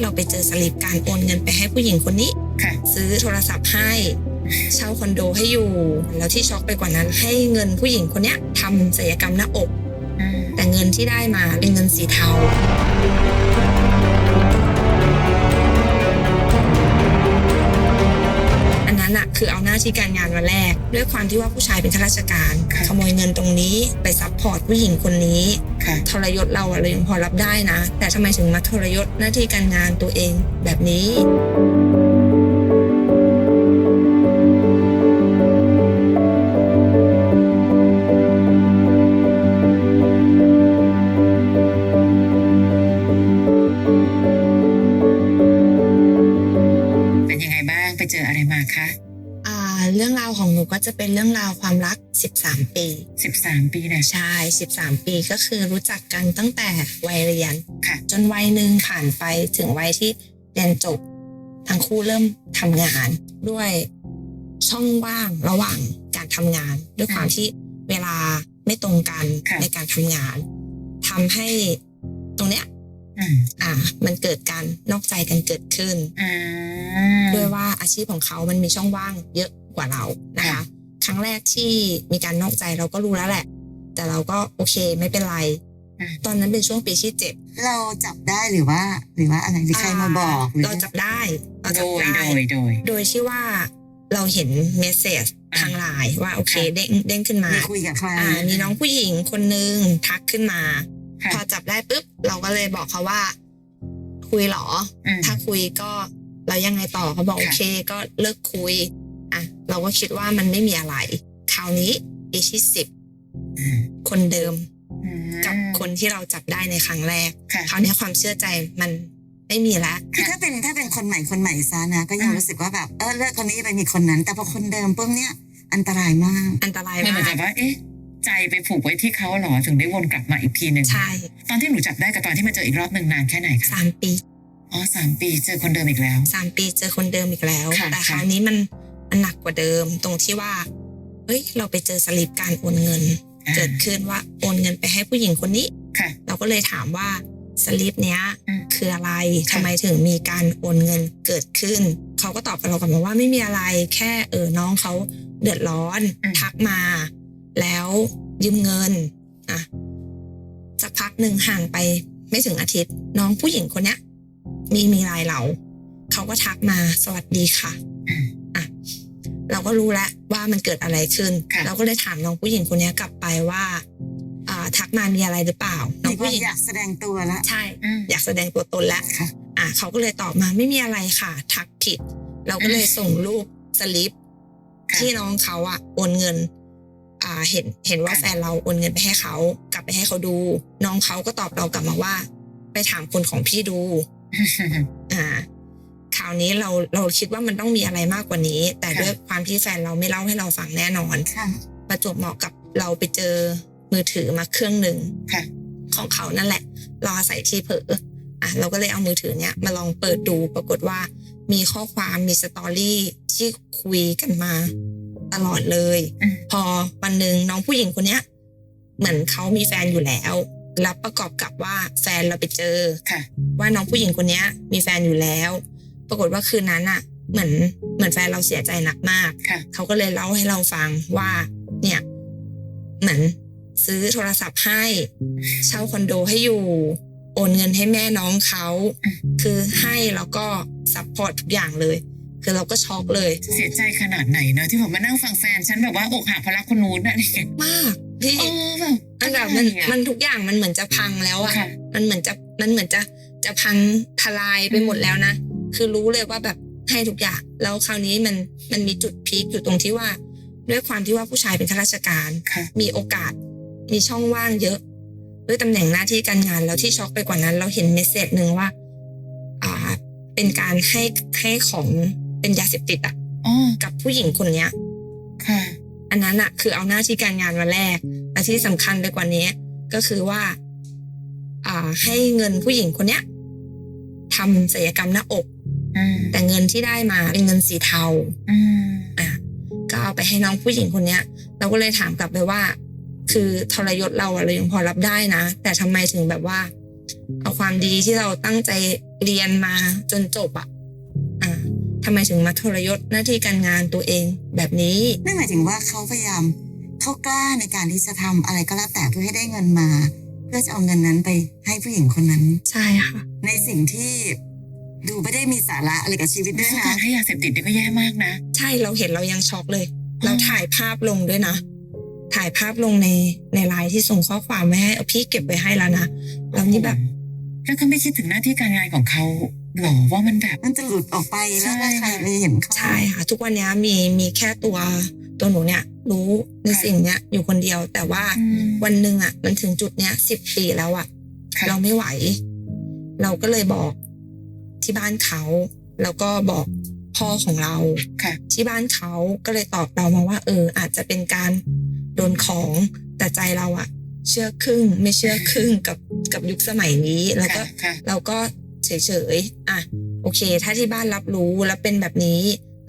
เราไปเจอสลิปการโอนเงินไปให้ผู้หญิงคนนี้ค่ะ ซื้อโทรศัพท์ให้เช่าคอนโดให้อยู่ แล้วที่ช็อกไปกว่านั้นให้เงินผู้หญิงคนเนี้ยทำศัลยกรรมหน้าอกอืมแต่เงินที่ได้มาเป็นเงินสีเทาอันนั้นอะคือเอาหน้าที่การงานวันแรก ด้วยความที่ว่าผู้ชายเป็นข้าราชการ ขโมยเงินตรงนี้ไปซัพพอร์ตผู้หญิงคนนี้ ค่ะทรยศเราอะเรายังพอรับได้นะ แต่ทำไมถึงมาทรยศหน้าที่การงานตัวเองแบบนี้เป็นยังไงบ้างไปเจออะไรมาคะ อ่า เรื่องราวของหนูก็จะเป็นเรื่องราวความรัก 13 ปีสิบสามปีเนี่ยใช่ 13 ปีก็คือรู้จักกันตั้งแต่วัยเรียนค่ะ จนวัยหนึ่งผ่านไปถึงวัยที่เรียนจบทั้งคู่เริ่มทำงานด้วยช่องว่างระหว่างการทำงาน ด้วยความที่เวลาไม่ตรงกันค่ะในการทำงานทำให้ตรงเนี้ยอืมอ่า มันเกิดการนอกใจกันเกิดขึ้นอ่าด้วยว่าอาชีพของเขามันมีช่องว่างเยอะกว่าเรานะคะค่ะค รั้งแรกที่มีการนอกใจเราก็รู้แล้วแหละ แต่เราก็โอเคไม่เป็นไร ตอนนั้นเป็นช่วงปีที่เจ็ดเราจับได้หรือว่า หรือว่าอะไรหรือใครมาบอกหรือเราจับได้เราโดจับยได้โดยโดย โดยที่ว่าเราเห็นเมสเซจอ่าทางไลน์ว่าโอเคค่ะเด้งเด้งขึ้นมามีคุยกับใครอ่ามีน้องผู้หญิงคนนึงทักขึ้นมาค่ะพอจับได้ปุ๊บ เราก็เลยบอกเขาว่า คุยเหรออืมถ้าคุยก็เรายังไงต่อเขาบอกค่ะโอเค ก็เลิกคุยอะ เราก็คิดว่ามันไม่มีอะไร คราวนี้ปีที่สิบอืมคนเดิมอืมกับคนที่เราจับได้ในครั้งแรกค่ะคราวนี้ความเชื่อใจมันไม่มีแล้วคือถ้าเป็นถ้าเป็นคนใหม่คนใหม่ซะนะ ก็ยังอืมรู้สึกว่าแบบเออเลิกคนนี้ไปมีคนนั้น แต่พอคนเดิมปุ๊บเนี่ยอันตรายมาก อันตรายมันเหมืมาอนกกับว่าเอ๊ะใจไปผูกไว้ที่เขาเหรอถึงได้วนกลับมาอีกทีหนึ่งใช่ ตอนที่หนูจับได้กับตอนที่มาเจออีกรอบหนึ่งนานแค่ไหนคะสามปีอ๋อสามปีเจอคนเดิมอีกแล้วสามปีเจอคนเดิมอีกแล้วค่ะแต่คค่ะราวนี้มันมัน หนักกว่าเดิมตรงที่ว่า เฮ้ย เราไปเจอสลิปการโอนเงินอ่าเกิดขึ้นว่าโอนเงินไปให้ผู้หญิงคนนี้ค่ะเราก็เลยถามว่าสลิปเนี้ยอืมคืออะไรค่ะทำไมถึงมีการโอนเงินเกิดขึ้น เขาก็ตอบกับเรากลับมาว่าไม่มีอะไรแค่เออน้องเขาเดือดร้อนทักมา แล้วยืมเงินอะสักพักหนึ่งห่างไปไม่ถึงอาทิตย์ น้องผู้หญิงคนเนี้ยมีมีไลน์เรา เขาก็ทักมาสวัสดีค่ะอืมอะ เราก็รู้แล้วว่ามันเกิดอะไรขึ้นค่ะเราก็เลยถามน้องผู้หญิงคนเนี้ยกลับไปว่าอ่าทักมามีอะไรหรือเปล่าน้อมีงควาผู้มหญิงอยากแสดงตัวละใช่อืมอยากแสดงตัวตนแล้วค่ะอะเขาก็เลยตอบมาไม่มีอะไรค่ะ ทักผิด เราก็เลยส่งรูปสลิปค่ะที่น้องเขาอะโอนเงิน อ่าเห็นเห็นว่าค่ะแฟนเราโอนเงินไปให้เขา กลับไปให้เขาดู น้องเขาก็ตอบเรากลับมาว่า ไปถามคนของพี่ดู อ่าคราวนี้เราเราคิดว่ามันต้องมีอะไรมากกว่านี้ แต่ค่ะด้วยความที่แฟนเราไม่เล่าให้เราฟังแน่นอนค่ะประจวบเหมาะกับเราไปเจอมือถือมาเครื่องหนึ่งค่ะของเขานั่นแหละ รออาศัยที่เผลออะเราก็เลยเอามือถือเนี้ยมาลองเปิดดูปรากฏว่า มีข้อความมีสตอรี่ที่คุยกันมา ตลอดเลยอืมพอวันหนึ่งน้องผู้หญิงคนเนี้ย เหมือนเขามีแฟนอยู่แล้วแล้วประกอบกับว่าแฟนเราไปเจอค่ะว่าน้องผู้หญิงคนเนี้ยมีแฟนอยู่แล้ว ปรากฏว่าคืนนั้นอะเหมือนเหมือนแฟนเราเสียใจหนักมากค่ะเขาก็เลยเล่าให้เราฟังว่า เนี่ยเหมือนซื้อโทรศัพท์ให้ เช่าคอนโดให้อยู่ โอนเงินให้แม่น้องเขาอืมคือให้แล้วก็ซัพพอร์ตทุกอย่างเลย คือเราก็ช็อกเลย เสียใจขนาดไหนเนอะที่ผมมานั่งฟังแฟน ฉันแบบว่าอกหักเพราะรักคนนู้นน่ะเนี่ยมากพี่เออแบบมันแบบมันมันทุกอย่างมันเหมือนจะพังแล้วอะค่ะมันเหมือนจะมันเหมือนจะจะพังทลายไปหมดแล้วนะ คือรู้เลยว่าแบบให้ทุกอย่าง แล้วคราวนี้มันมันมีจุดพีคอยู่ตรงที่ว่า ด้วยความที่ว่าผู้ชายเป็นข้าราชการค่ะมีโอกาส มีช่องว่างเยอะ ด้วยตำแหน่งหน้าที่การงานแล้วที่ช็อกไปกว่านั้น เราเห็นเมสเซจหนึ่งว่าอ่า เป็นการให้ให้ของเป็นยาเสพติดอะอ๋อกับผู้หญิงคนเนี้ยค่ะอันนั้นอะคือเอาหน้าที่การงานวันแรกและที่สำคัญไปกว่านี้ ก็คือว่า อ่า ให้เงินผู้หญิงคนเนี้ยทำศัลยกรรมหน้าอกอืม แต่เงินที่ได้มาเป็นเงินสีเทาอืมอะก็เอาไปให้น้องผู้หญิงคนเนี้ย เราก็เลยถามกลับไปว่า คือทรยศเราอะเรายังพอรับได้นะ แต่ทำไมถึงแบบว่า เอาความดีที่เราตั้งใจเรียนมาจนจบอะอ่าทำไมถึงมาทรยศหน้าที่การงานตัวเองแบบนี้นั่นหมายถึงว่าเขาพยายามเขากล้าในการที่จะทำอะไรก็แล้วแต่เพื่อให้ได้เงินมา เพื่อจะเอาเงินนั้นไปให้ผู้หญิงคนนั้น ใช่ค่ะ ในสิ่งที่ ดูไม่ได้มีสาระอะไรกับชีวิตด้วยกานะรให้ยาเสพติดนี่ก็แย่มากนะ ใช่เราเห็นเรายังช็อกเลยอืมเราถ่ายภาพลงด้วยนะ ถ่ายภาพลงในในไลน์ที่ส่งข้อความไว้ให้เอาพี่เก็บไว้ให้แล้วนะแล้วนี่แบบแล้วก็ไม่คิดถึงหน้าที่การงานของเขาหรอว่ามันแบบมันจะหลุดออกไปแล้วถ้าใครไปเห็นเขาใช่ค่ะทุกวันนี้มีมีแค่ตัวตัวหนูเนี่ย รู้ในค่ะสิ่งเนี้ยอยู่คนเดียว แต่ว่าอืมวันหนึ่งอะ มันถึงจุดเนี้ยสิบปีแล้วอะค่ะเราไม่ไหว เราก็เลยบอก ที่บ้านเขาแล้วก็บอกพ่อของเราค่ะ ที่บ้านเขาก็เลยตอบเรามาว่า เออ อาจจะเป็นการโดนของแต่ใจเราอะเชื่อครึ่งไม่เชื่อครึ่งกับกับยุคสมัยนี้ แล้วก็ค่ะค่ะเราก็เฉยๆอะโอเค ถ้าที่บ้านรับรู้แล้วเป็นแบบนี้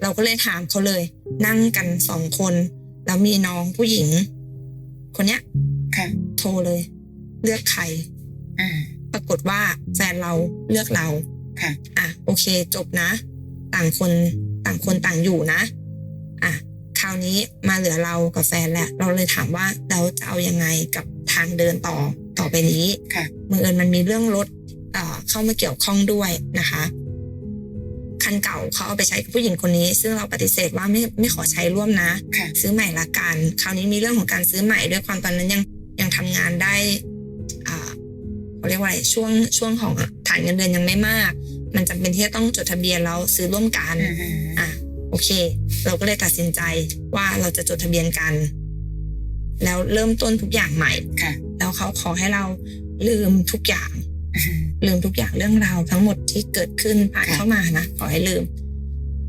เราก็เลยถามเขาเลย นั่งกันสองคน แล้วมีน้องผู้หญิง คนเนี้ยค่ะโทรเลย เลือกใครอืมปรากฏว่าแฟนเราเลือกเรา ค่ะ อะโอเคจบนะ ต่างคนต่างคนต่างอยู่นะ อะคราวนี้มาเหลือเรากับแฟนแล้วเราเลยถามว่าเราจะเอายังไงกับทางเดินต่อต่อไปนี้ค่ะเมื่อเอิญมันมีเรื่องรถเอ่อเข้ามาเกี่ยวข้องด้วยนะคะคันเก่าเขาเอาไปใช้กับผู้หญิงคนนี้ ซึ่งเราปฏิเสธว่าไม่ไม่ขอใช้ร่วมนะค่ะซื้อใหม่ละกัน คราวนี้มีเรื่องของการซื้อใหม่ด้วยความตอนนั้นยังยังทำงานได้อ่า เขาเรียกว่าอะไรช่วงช่วงของฐานเงินเดือนยังไม่มาก มันจำเป็นที่จะต้องจดทะเบียนแล้วซื้อร่วมกันอืมอืมอะโอเค เราก็เลยตัดสินใจว่าเราจะจดทะเบียนกัน แล้วเริ่มต้นทุกอย่างใหม่ค่ะแล้วเขาขอให้เราลืมทุกอย่างอืมลืมทุกอย่างเรื่องราวทั้งหมดที่เกิดขึ้นผ่านค่ะเข้ามานะขอให้ลืม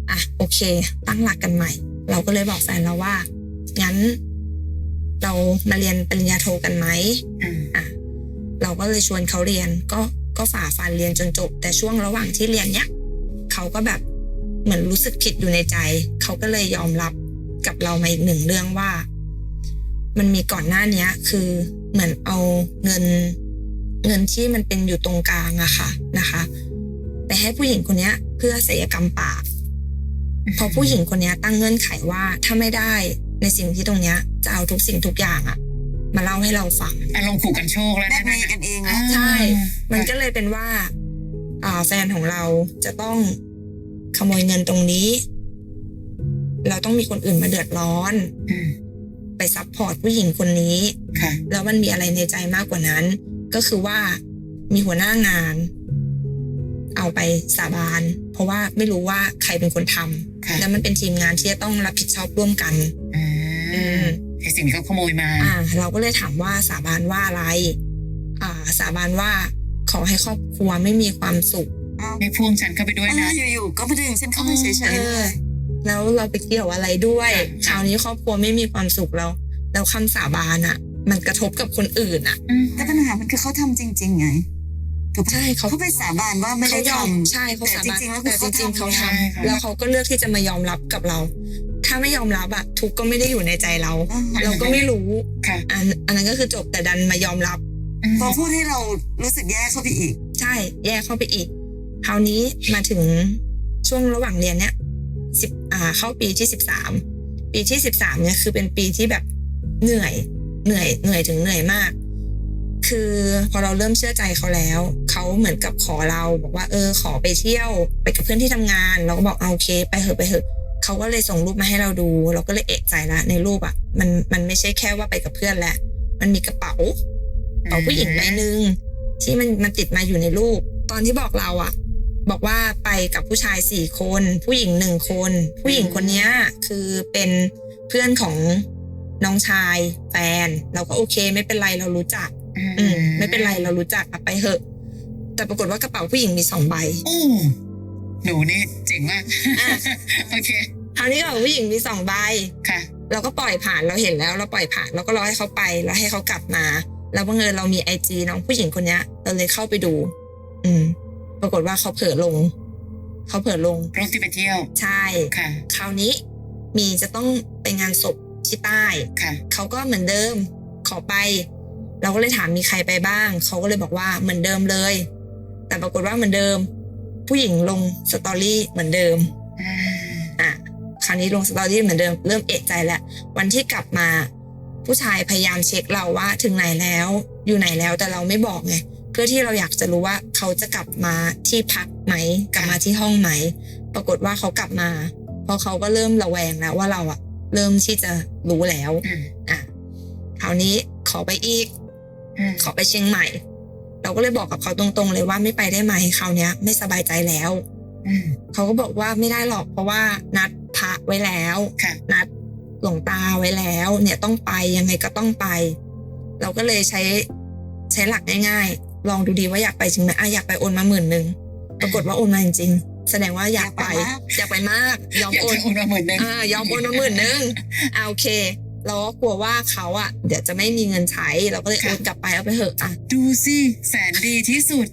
อะโอเค ตั้งหลักกันใหม่ เราก็เลยบอกแฟนเราว่างั้น เรามาเรียนปริญญาโทกันไหมอืมอะ เราก็เลยชวนเขาเรียนก็ก็ฝ่าฟันเรียนจนจบ แต่ช่วงระหว่างที่เรียนเนี้ยเขาก็แบบเหมือนรู้สึกผิดอยู่ในใจ เขาก็เลยยอมรับกับเรามาอีกหนึ่งเรื่องว่า มันมีก่อนหน้าเนี้ยคือเหมือนเอาเงินเงินที่มันเป็นอยู่ตรงกลางอะค่ะนะคะ ไปให้ผู้หญิงคนเนี้ยเพื่อศัลยกรรมปากพอผู้หญิงคนนี้ตั้งเงื่อนไขว่าถ้าไม่ได้ในสิ่งที่ตรงเนี้ยจะเอาทุกสิ่งทุกอย่างอะ มาเล่าให้เราฟังอารมณ์ขู่กันโชคแล้วแบนะบนี้กันเองแล้วใช่ มันก็เลยเป็นว่าอ่าแฟนของเราจะต้องขโมยเงินตรงนี้ เราต้องมีคนอื่นมาเดือดร้อน อืมไปซัพพอร์ตผู้หญิงคนนี้ ค่ะแล้วมันมีอะไรในใจมากกว่านั้น ก็คือว่ามีหัวหน้างาน เอาไปสาบาน เพราะว่าไม่รู้ว่าใครเป็นคนทำค่ะแล้วมันเป็นทีมงานที่จะต้องรับผิดชอบร่วมกัน อือืมม ไอสิ่งที่เขาขโมยมา อ่า เราก็เลยถามว่าสาบานว่าอะไร อ่า สาบานว่าขอให้ครอบครัวไม่มีความสุขอ้าวไม่พ่วงฉันเข้าไปด้วยเอนะออยู่ๆก็มาดึงฉันเข้าไปเฉยๆเอเลอยแล้วเราไปเกี่ยวอะไรด้วยค่ะคราวนี้ครอบครัวไม่มีความสุขแล้วแล้วคำสาบานอะ มันกระทบกับคนอื่นอะอืมแต่ปัญหามันคือเขาทำจริง ๆ ไงถูกปะใช่เขาเขาไปสาบานว่าไม่เขาได้ยอมทำใช่เขาสาบานแต่จริงๆแล้วแต่จริงๆเขาเขาทำทำแล้วเขาก็เลือกที่จะมายอมรับกับเรา ถ้าไม่ยอมรับอะทุกข์ก็ไม่ได้อยู่ในใจเราอ่าเราก็ไม่รู้ค่ะอันอันนั้นก็คือจบแต่ดันมายอมรับมพอพูดให้เรารู้สึกแย่เข้าไปอีก ใช่ แย่เข้าไปอีก คราวนี้มาถึงช่วงระหว่างเรียนเนี้ยสิบอ่าเข้าปีที่สิบสามปีที่สิบสามเนี่ยคือเป็นปีที่แบบเหนื่อยเหนื่อยเหนื่อยถึงเหนื่อยมาก คือพอเราเริ่มเชื่อใจเขาแล้ว เขาเหมือนกับขอเราบอกว่า เออ ขอไปเที่ยว ไปกับเพื่อนที่ทำงาน เราก็บอกเอาโอเค ไปเหอะไปเหอะ เขาก็เลยส่งรูปมาให้เราดู เราก็เลยเอกใจละในรูปอะ มันมันไม่ใช่แค่ว่าไปกับเพื่อนแล้วมันมีกระเป๋ากระเป๋าผู้หญิงใบหนึ่งที่มันมันติดมาอยู่ในรูป ตอนที่บอกเราอะบอกว่าไปกับผู้ชายสี่คน ผู้หญิงหนึ่งคน ผู้หญิงคนเนี้ยคือเป็นเพื่อนของน้องชายแฟน เราก็โอเค ไม่เป็นไรเรารู้จัก อืมไม่เป็นไรเรารู้จักอะไปเหอะ แต่ปรากฏว่ากระเป๋าผู้หญิงมีสองใบโอ้ หนูนี่เจ๋งมาก อะโอเค คราวนี้กระเป๋าผู้หญิงมีสองใบ ค่ะ เราก็ปล่อยผ่านเราเห็นแล้วเราปล่อยผ่านเราก็รอให้เขาไปแล้วให้เขากลับมาแล้วบังเอิญเรามีไอจีน้องผู้หญิงคนเนี้ย เราเลยเข้าไปดู อืม ปรากฏว่าเขาเผลอลง เขาเผลอลง รูปที่ไปเที่ยว ใช่ ค่ะ คราวนี้มีจะต้องไปงานศพที่ใต้ ค่ะ เขาก็เหมือนเดิม ขอไป เราก็เลยถามมีใครไปบ้าง เขาก็เลยบอกว่าเหมือนเดิมเลย แต่ปรากฏว่าเหมือนเดิม ผู้หญิงลงสตอรี่เหมือนเดิมอ่าอะคราวนี้ลงสตอรี่เหมือนเดิมเริ่มเอะใจแล้ววันที่กลับมา ผู้ชายพยายามเช็คเราว่าถึงไหนแล้ว อยู่ไหนแล้วแต่เราไม่บอกไงเพื่อที่เราอยากจะรู้ว่าเขาจะกลับมาที่พักไหมกลับมาที่ห้องไหม ปรากฏว่าเขากลับมา เพราะเขาก็เริ่มระแวงแล้วว่าเราอะเริ่มที่จะรู้แล้วอืมอะคราวนี้ขอไปอีกอืมขอไปเชียงใหม่ เราก็เลยบอกกับเขาตรงๆ เลยว่าไม่ไปได้ไหมคราวเนี้ยไม่สบายใจแล้วอืมเขาก็บอกว่าไม่ได้หรอกเพราะว่านัดพระไว้แล้วค่ะนัดหลวงตาไว้แล้ว เนี่ยต้องไปยังไงก็ต้องไป เราก็เลยใช้ใช้หลักง่ายๆ ลองดูดีว่าอยากไปจริงไหมอะอยากไปโอนมาหมื่นหนึ่งปรากฏว่าโอนมาจริงๆแสดงว่าอยากไป อยากไปมาก ยอมอยากโอนจะโอนมาหมื่นหนึ่งอ่ายอมโอนมาหมื่นหนึ่งอ่าโอเค เราก็กลัวว่าเขาอะเดี๋ยวจะไม่มีเงินใช้เราก็เลยโอนกลับไปเอาไปเถอะอะดูสิแสนดีที่สุด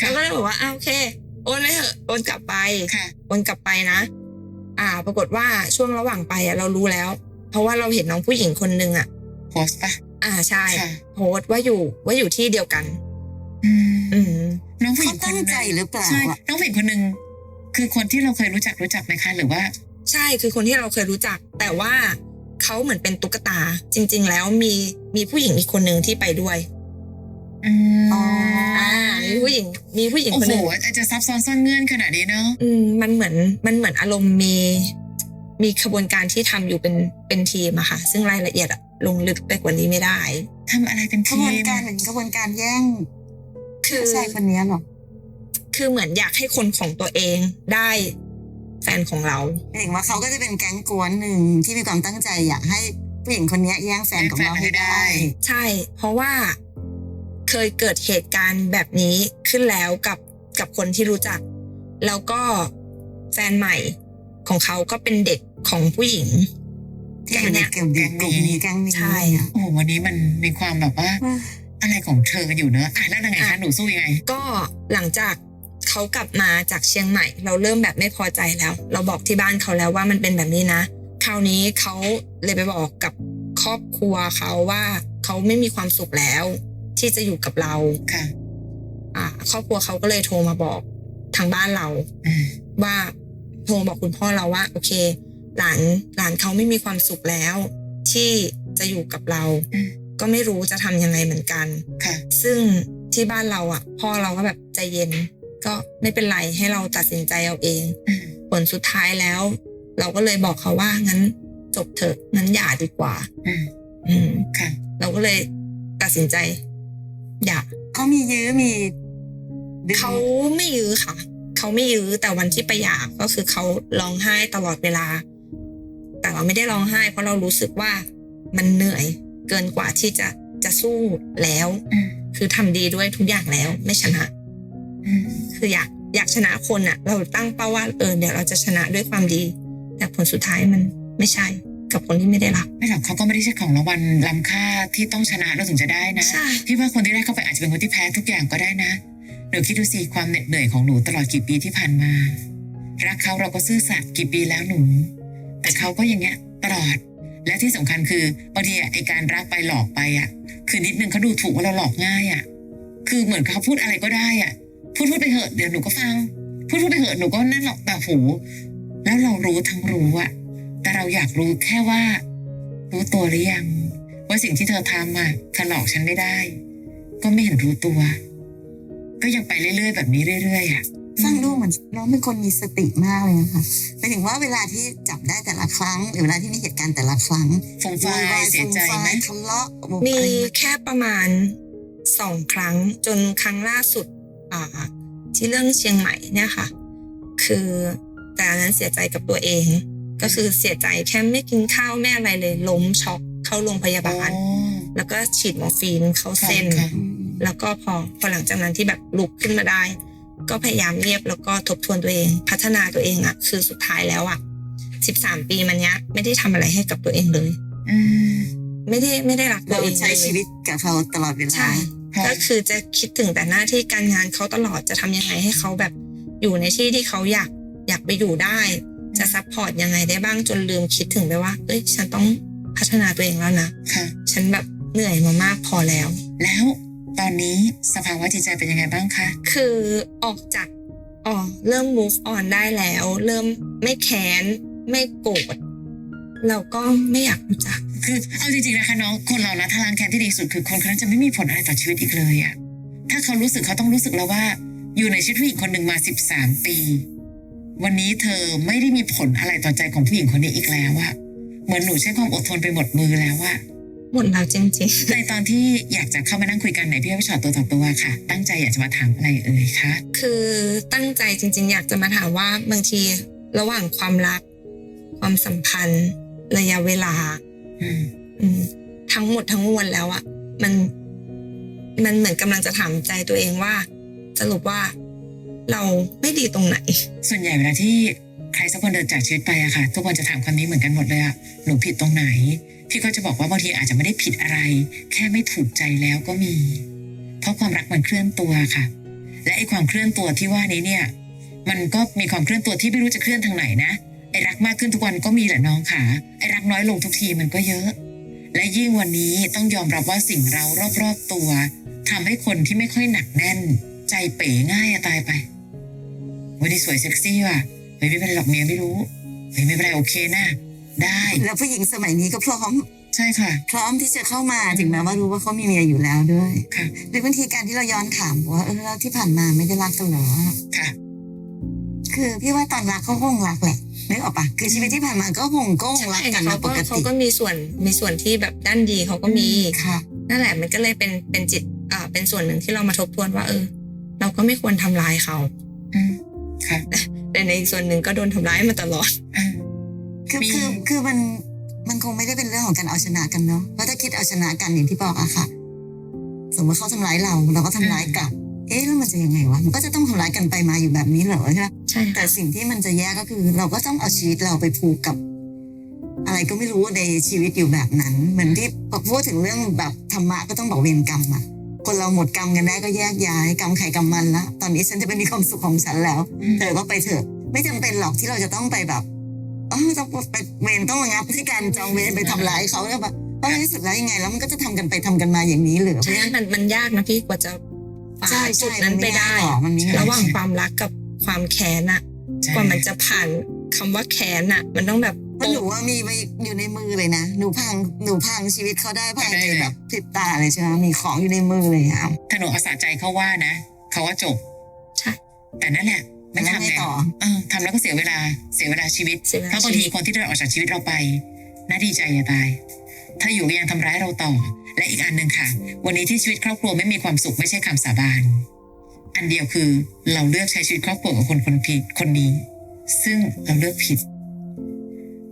ค่ะเราก็เลยบอกว่าอ่าโอเคโอนไปเถอะโอนกลับไปค่ะโอนกลับไปนะ อ่า ปรากฏว่าช่วงระหว่างไปอะเรารู้แล้ว เพราะว่าเราเห็นน้องผู้หญิงคนนึงอะโพสต์ปะอ่าใช่ค่ะโพสต์ว่าอยู่ว่าอยู่ที่เดียวกันอืมอืมน้องผู้หเขาญิงคนตั้งหนึ่งใจหรือเปล่าใช่อะน้องผู้หญิงคนหนึ่งคือคนที่เราเคยรู้จักรู้จักไหมคะหรือว่า ใช่คือคนที่เราเคยรู้จัก แต่ว่า เขาเหมือนเป็นตุ๊กตา จริง ๆ แล้วมีมีผู้หญิงอีกคนหนึ่งที่ไปด้วยอืมอ๋ออ่ามีผู้หญิง มีผู้หญิงโอ้คนโหหนึ่งอาจจะซับซ้อนซ่อนเงื่อนขนาดนี้เนาะอืมมันเหมือนมันเหมือนอารมณ์มี มีขบวนการที่ทำอยู่เป็นเป็นทีมอะค่ะ ซึ่งรายละเอียดอะลงลึกไปกว่านี้ไม่ได้ทำอะไรเป็นขทีบวนมการเหมือนกระบวนการแย่ง คือผู้ชายคนนี้หรอคือเหมือนอยากให้คนของตัวเองได้ แฟนของเราหมายถึงว่าเขาก็จะเป็นแก๊งกวนหนึ่งที่มีความตั้งใจอยากให้ผู้หญิงคนนี้แย่งแฟนของเราให้ได้ ใช่ เพราะว่าเคยเกิดเหตุการณ์แบบนี้ขึ้นแล้วกับกับคนที่รู้จัก แล้วก็แฟนใหม่ของเขาก็เป็นเด็กของผู้หญิงที่อยู่ในกลุ่มนี้กลุ่มนี้แก๊งนี้ใช่อะโอ้โหวันนี้มันมีความแบบว่าอะไรของเธอกันอยู่เนอะอะแล้วยังไงคะอะหนูสู้ยังไง ก็หลังจาก เขากลับมาจากเชียงใหม่ เราเริ่มแบบไม่พอใจแล้ว เราบอกที่บ้านเขาแล้วว่ามันเป็นแบบนี้นะ คราวนี้เขาเลยไปบอกกับครอบครัวเขาว่าเขาไม่มีความสุขแล้ว ที่จะอยู่กับเราค่ะอ่าครอบครัวเขาก็เลยโทรมาบอกทางบ้านเราอืมว่าโทรบอกคุณพ่อเราว่า โอเค หลานหลานเขาไม่มีความสุขแล้ว ที่จะอยู่กับเราอืมก็ไม่รู้จะทำยังไงเหมือนกัน ค่ะ ซึ่งที่บ้านเราอะ พ่อเราก็แบบใจเย็น ก็ไม่เป็นไรให้เราตัดสินใจเอาเองอืมผลสุดท้ายแล้ว เราก็เลยบอกเขาว่างั้นจบเถอะงั้นหย่าดีกว่า อืมอืมค่ะ เราก็เลยตัดสินใจหย่าเขามียื้อมีดึงเขาไม่ยื้อค่ะเขาไม่ยื้อแต่วันที่ไปหย่าก็คือเขาร้องไห้ตลอดเวลา แต่เราไม่ได้ร้องไห้ เพราะเรารู้สึกว่ามันเหนื่อยเกินกว่าที่จะจะสู้แล้วอืมคือทำดีด้วยทุกอย่างแล้วไม่ชนะอืม คืออยากอยากชนะคนอะเราตั้งเป้าว่าเออเดี๋ยวเราจะชนะด้วยความดี แต่ผลสุดท้ายมันไม่ใช่กับคนที่ไม่ได้รักไม่หรอกเขาก็ไม่ได้ใช่ของรางวัลล้ำค่าที่ต้องชนะเราถึงจะได้นะใช่พี่ว่าคนที่ได้เข้าไปอาจจะเป็นคนที่แพ้ทุกอย่างก็ได้นะหนูคิดดูสิความเหน็ดเหนื่อยของหนูตลอดกี่ปีที่ผ่านมา รักเขาเราก็ซื่อสัตย์กี่ปีแล้วหนู แต่เขาก็อย่างเงี้ยตลอด และที่สำคัญคือบางทีอะไอการรักไปหลอกไปอะ คือนิดนึงเขาดูถูกว่าเราหลอกง่ายอะ คือเหมือนเขาพูดอะไรก็ได้อะ พูดพูดไปเหอะเดี๋ยวหนูก็ฟัง พูดพูดไปเหอะหนูก็นั่นหรอกแต่หู แล้วเรารู้ทั้งรู้อะแต่เราอยากรู้แค่ว่า รู้ตัวหรือยัง ว่าสิ่งที่เธอทำอะเธอหลอกฉันไม่ได้ ก็ไม่เห็นรู้ตัว ก็ยังไปเรื่อยๆ แบบนี้เรื่อยๆอะฟังดูเหมือนน้องเป็นคนมีสติมากเลยนะคะหมายถึงว่าเวลาที่จับได้แต่ละครั้งหรือเวลาที่มีเหตุการณ์แต่ละครั้งฟงไฟายเสียใจไหมทะเลาะโวมีอะไรแค่ประมาณสองครั้งจนครั้งล่าสุดอ่า ที่เรื่องเชียงใหม่เนี่ยค่ะ คือแต่อันนั้นเสียใจกับตัวเอง ก็คือเสียใจแค่ไม่กินข้าวไม่อะไรเลยล้มช็อกเข้าโรงพยาบาลอ๋อแล้วก็ฉีดมอร์ฟีนเข้าเส้นค่ะอืมแล้วก็พอพอหลังจากนั้นที่แบบลุกขึ้นมาได้ ก็พยายามเรียบแล้วก็ทบทวนตัวเอง พัฒนาตัวเองอะคือสุดท้ายแล้วอะสิบสามปีมันเนี้ยไม่ได้ทำอะไรให้กับตัวเองเลยอืมไม่ได้ไม่ได้รักตัเราวเองใช้เลยชีวิตกับเขาตลอดเวลาใช่ค่ะ ก็คือจะคิดถึงแต่หน้าที่การงานเขาตลอดจะทำยังไงให้เขาแบบอยู่ในที่ที่เขาอยากอยากไปอยู่ได้ จะซัพพอร์ตยังไงได้บ้างจนลืมคิดถึงไปว่า เอ้ย ฉันต้องพัฒนาตัวเองแล้วนะค่ะ ฉันแบบเหนื่อยมามากพอแล้วอแล้วตอนนี้สภาวะจิตใจเป็นยังไงบ้างคะ คือออกจากอ๋อเริ่ม move on ได้แล้ว เริ่มไม่แค้น ไม่โกรธเราก็ไม่อยากรู้จัก คือเอาจริงๆนะคะน้องคนเรานะทางแคนที่ดีสุดคือคนคนนั้นจะไม่มีผลอะไรต่อชีวิตอีกเลยอะถ้าเขารู้สึกเขาต้องรู้สึกแล้วว่า อยู่ในชีวิตผู้หญิงคนหนึ่งมาสิบสามปี วันนี้เธอไม่ได้มีผลอะไรต่อใจของผู้หญิงคนนี้อีกแล้วอะเหมือนหนูใช้ความอดทนไปหมดมือแล้วอะหมดแล้วจริงในตอนที่อยากจะเข้ามานั่งคุยกันไหนพี่ให้ชอตตัวต่อตัวค่ะ ตั้งใจอยากจะมาถามอะไรเอ่ยคะๆคือตั้งใจจริง ๆ อยากจะมาถามว่าบางทีระหว่างความรัก ความสัมพันธ์ ระยะเวลาอืมอืม ทั้งหมดทั้งมวลแล้วอะมัน มันเหมือนกำลังจะถามใจตัวเองว่า สรุปว่าเราไม่ดีตรงไหน ส่วนใหญ่เวลาที่ใครสักคนเดินจากชีวิตไปอะค่ะทุกคนจะถามคำนี้เหมือนกันหมดเลยอะหนูผิดตรงไหน พี่ก็จะบอกว่าบางทีอาจจะไม่ได้ผิดอะไร แค่ไม่ถูกใจแล้วก็มี เพราะความรักมันเคลื่อนตัวค่ะ และไอ้ความเคลื่อนตัวที่ว่านี้เนี่ย มันก็มีความเคลื่อนตัวที่ไม่รู้จะเคลื่อนทางไหนนะ ไอ้รักมากขึ้นทุกวันก็มีแหละน้องค่ะไอ้รักน้อยลงทุกทีมันก็เยอะ และยิ่งวันนี้ต้องยอมรับว่าสิ่งเรารอบๆตัวทำให้คนที่ไม่ค่อยหนักแน่น ใจเป๋ง่ายอะตายไป วันนี้สวยเซ็กซี่ว่ะเฮ้ยไม่เป็นไรหรอกเมียไม่รู้เฮ้ยไม่เป็นไรโอเคนะได้แล้วผู้หญิงสมัยนี้ก็พร้อมใช่ค่ะพร้อมที่จะเข้ามาถึงแม้ว่ารู้ว่าเขามีเมียอยู่แล้วด้วยค่ะหรือบางทีการที่เราย้อนถามว่าเออแล้วที่ผ่านมาไม่ได้รักกันเหรอค่ะ คือพี่ว่าตอนรักเขาคงรักแหละ นึกออกปะคือชีวิตที่ผ่านมาก็คงก็คงรักกันเขามาปก็กเขาติก็มีส่วนมีส่วนที่แบบด้านดีเขาก็มีค่ะ นั่นแหละมันก็เลยเป็นเป็นจิตอ่าเป็นส่วนหนึ่งที่เรามาทบทวนว่า เออ เราก็ไม่ควรทำร้ายเขาอืมค่ะ แต่ในอีกส่วนหนึ่งก็โดนทำร้ายมาตลอด อ่า คือมี คือคือมันมันคงไม่ได้เป็นเรื่องของการเอาชนะกันเนาะเพราะถ้าคิดเอาชนะกันอย่างที่บอกอะค่ะ สมมติเขาทำร้ายเรา เราก็ทำร้ายกลับ เอ๊ะแล้วมันจะยังไงวะมันก็จะต้องทำร้ายกันไปมาอยู่แบบนี้เหรอใช่ไหมใช่แต่สิ่งที่มันจะแย่ก็คือ เราก็ต้องเอาชีวิตเราไปผูกกับ อะไรก็ไม่รู้ในชีวิตอยู่แบบนั้น เหมือนที่พอพูดถึงเรื่องแบบธรรมะก็ต้องบอกเวรกรรมอะคนเราหมดกรรมกันได้ก็แยกย้ายกรรมใครกรรมมันละตอนนี้ฉันจะไปมีความสุขของฉันแล้วอืมเธอก็ไปเถอะ ไม่จำเป็นหรอกที่เราจะต้องไปแบบเออต้องไปเวรต้องระงับที่การจองเวรไปทำร้ายเขาแล้วแบบเพราะในที่สุดแล้วยังไงแล้วมันก็จะทำกันไปทำกันมาอย่างนี้เหรือเพราะใช่ฉะนั้นมันมันยากนะพี่กว่าจะ ฝ่าใช่จุดใช่นั้นไปได้ มันม่ง่ายหรอกมันไม่ง่าย ระหว่างความรักกับความแค้นอะใช่กว่ามันจะผ่านคำว่าแค้นอะมันต้องแบบเพราะหนูว่ามีไว้อยู่ในมือเลยนะหนูพังหนูพังชีวิตเขาได้ภายในแบบพริบตาเลยใช่ไหมมีของอยู่ในมือเลยอะถ้าหนูเอาสาใจเขาว่านะเขาว่าจบใช่ แต่นั่นแหละแต่ไม่แล้วทำไงไงต่อ เออทำแล้วก็เสียเวลาเสียเวลาชีวิต เสียเวลาเพราะบางทีชีวิตคนที่เดินออกจากชีวิตเราไป น่าดีใจอย่าตาย ถ้าอยู่ก็ยังทำร้ายเราต่อ และอีกอันหนึ่งค่ะ วันนี้ที่ชีวิตครอบครัวไม่มีความสุขไม่ใช่คำสาบาน อันเดียวคือเราเลือกใช้ชีวิตครอบครัวกับคนคนผิดคนนี้ ซึ่งเราเลือกผิด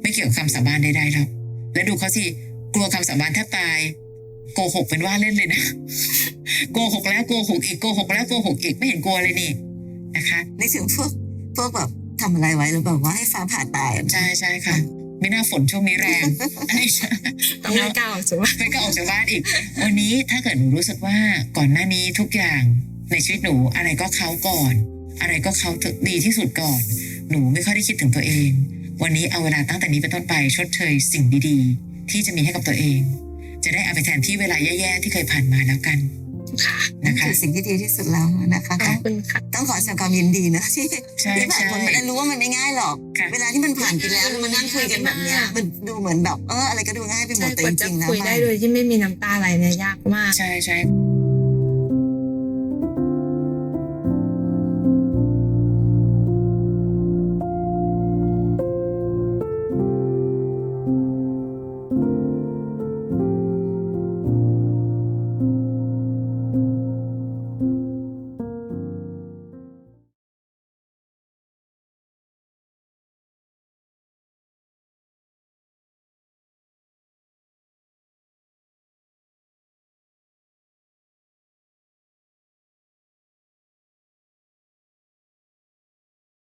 ไม่เกี่ยวกับคำสาบานใดๆหรอกและดูเขาสิกลัวคำสาบานแทบตาย โกหกเป็นว่าเล่นเลยนะโกหกแล้วโกหกอีกโกหกแล้วโกหกอีกไม่เห็นกลัวเลยนี่นะคะนึกถึงพวกพวกแบบทำอะไรไว้หรือแบบว่าให้ฟ้าผ่าตายอะใช่ใช่ค่ะ ไม่น่าฝนช่วงนี้แรงอันนี้ต้องไม่ก้าวใช่ไหมไม่ก็ออกจากบ้านอีก วันนี้ถ้าเกิดหนูรู้สึกว่าก่อนหน้านี้ทุกอย่างในชีวิตหนูอะไรก็เขาก่อน อะไรก็เขาดีที่สุดก่อน หนูไม่ค่อยได้คิดถึงตัวเอง วันนี้เอาเวลาตั้งแต่นี้เป็นต้นไปชดเชยสิ่งดีๆ ที่จะมีให้กับตัวเอง จะได้เอาไปแทนที่เวลาแย่ๆที่เคยผ่านมาแล้วกันค่ะ นั่นนะคะคือสิ่งที่ดีที่สุดแล้วนะคะขต้ออบงคุณค่ะต้องขอแสดงความยินดีนะที่ใช่ที่ผ่านใช่ผลมันรู้ว่ามันไม่ง่ายหรอกค่ะเวลาที่มันผ่านไปแล้วแล้วมันนั่งคุยกันแบบเนี้ยมันดูเหมือนแบบเอออะไรก็ดูง่ายไปหมใช่ดแต่กจว่าจะริงๆแล้วคุยได้มันโดยที่ไม่มีน้ำตาไหลเนี่ยยากมาก ใช่ใช่